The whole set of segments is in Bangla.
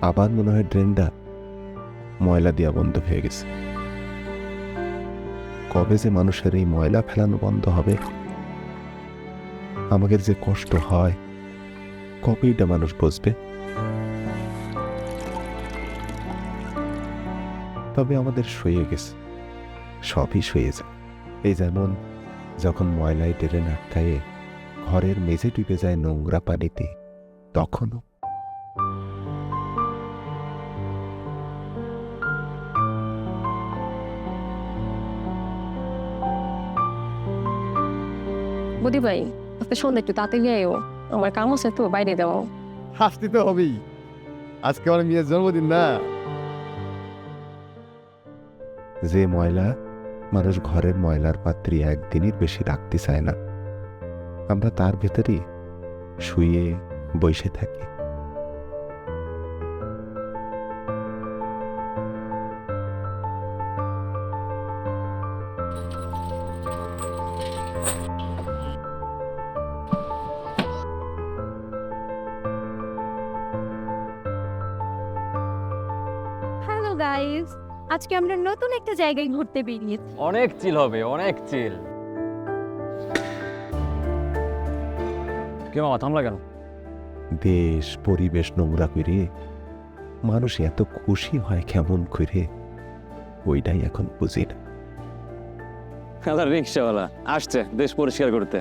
আবার মনে হয় ড্রেনটা ময়লা দিয়া বন্ধ হয়ে গেছে কবে যে মানুষের এই ময়লা ফেলানো বন্ধ হবে আমাদের যে কষ্ট হয় কবে এটা মানুষ বুঝবে তবে আমাদের সয়ে গেছে। সবই শুয়ে যায়। এই যেমন যখন ময়লায় ড্রেন আটকায়ে ঘরের মেঝে ডুবে যায় নোংরা পানিতে তখনও বদি ভাই আজকে সন্ধ্যা একটু তাড়াতাড়ি আয়ো আমার কাম আছে তো বাইরে যাও। হাসতে তো হবেই। আজকে আমার মেয়ের জন্মদিন না। যে ময়লা মানুষ ঘরের ময়লার পাত্রে একদিনের বেশি রাখতে চায় না। আমরা তার ভেতরেই শুয়ে বসে থাকি। হ্যালো গাইস আজকে আমরা নতুন একটা জায়গায় ঘুরতে বেরিয়েছি। অনেক চিল হবে অনেক চিল। কে মামা থামলা কেন? দেশ পরিবেশ নোংরা করে মানুষ এত খুশি হয় কেমন করে ওইটাই এখন বুঝি না। রিক্সাওয়ালা আসছে দেশ পরিষ্কার করতে।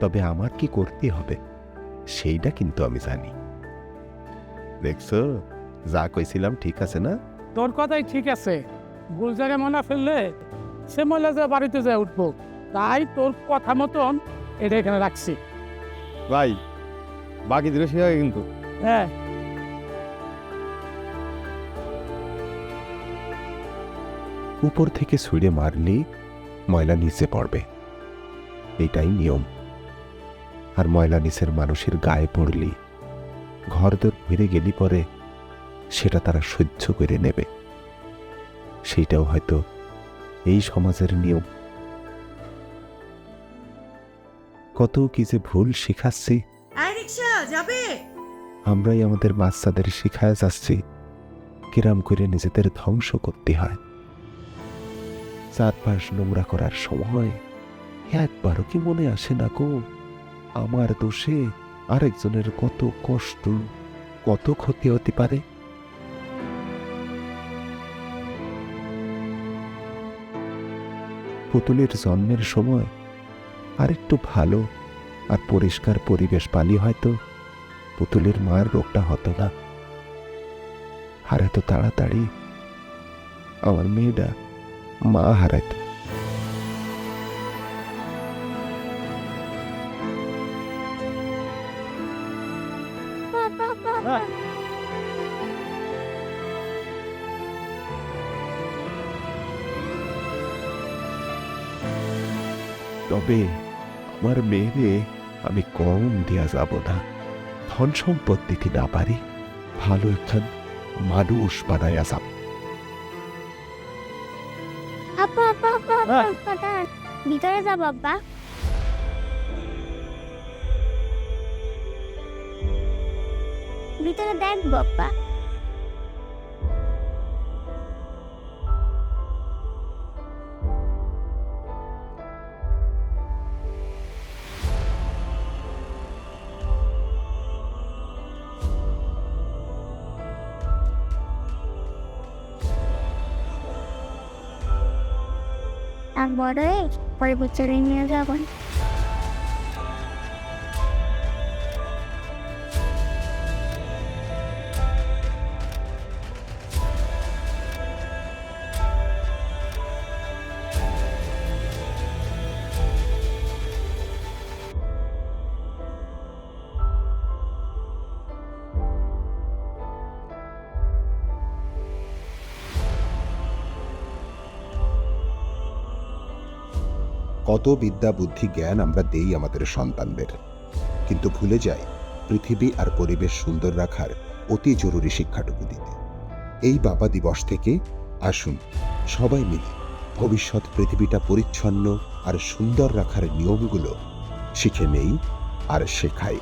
তবে আমার কি করতে হবে সেইটা কিন্তু আমি জানি। দেখছ যা কইছিলাম ঠিক আছে না? তোর কথাই ঠিক আছে। ভুল জায়গায় মনে ফেললে সে মহিলা যে বাড়িতে যায় উঠবো তাই তোর কথা মতন এটা এখানে রাখছি। ভাই বাকি দিলে সে কিন্তু। হ্যাঁ। উপর থেকে ছুঁড়ে মারলেই ময়লা নিচে পড়বে। এটাই নিয়ম। আর ময়লা নিচের মানুষের গায়ে পড়লি ঘর ঘরদোর ফিরে গেলি পরে সেটা তারা সহ্য করে নেবে। সেইটাও হয়তো এই সমাজের নিয়ম। কত কি যে ভুল শিখাচ্ছি। যাবে? আমরাই আমাদের বাচ্চাদের শিখায় যাচ্ছি। কিরাম করে নিজেদের ধ্বংস করতে হয়। চারপাশ নোংরা করার সময় একবারও কি মনে আসে না গো? আমার দোষে আরেকজনের কত কষ্ট কত ক্ষতি হতে পারে? পুতুলের জন্মের সময় আরেকটু ভালো আর পরিষ্কার পরিবেশ পালি হয়তো পুতুলের মার রোগটা হতো না। আর এত তাড়াতাড়ি আমার মেয়েটা মা হারাইত বাবা। তবে আমার মেয়েরে আমি কম দেয়া যাব না। ধন সম্পত্তিটি না পারি, ভালো একখান মানুষ বানায়া যাব আব্বা আব্বা আব্বা ভিতরে যা বাবা বাবা তারপরে পরের বছরে নিয়ে যাবেন। কত বিদ্যা, বুদ্ধি, জ্ঞান আমরা দেই আমাদের সন্তানদের। কিন্তু ভুলে যাই, পৃথিবী আর পরিবেশ সুন্দর রাখার অতি জরুরি শিক্ষাটুকু দিতে। এই বাবা দিবস থেকে আসুন, সবাই মিলে ভবিষ্যৎ পৃথিবীটা পরিচ্ছন্ন আর সুন্দর রাখার নিয়মগুলো শিখে নেই আর শেখাই।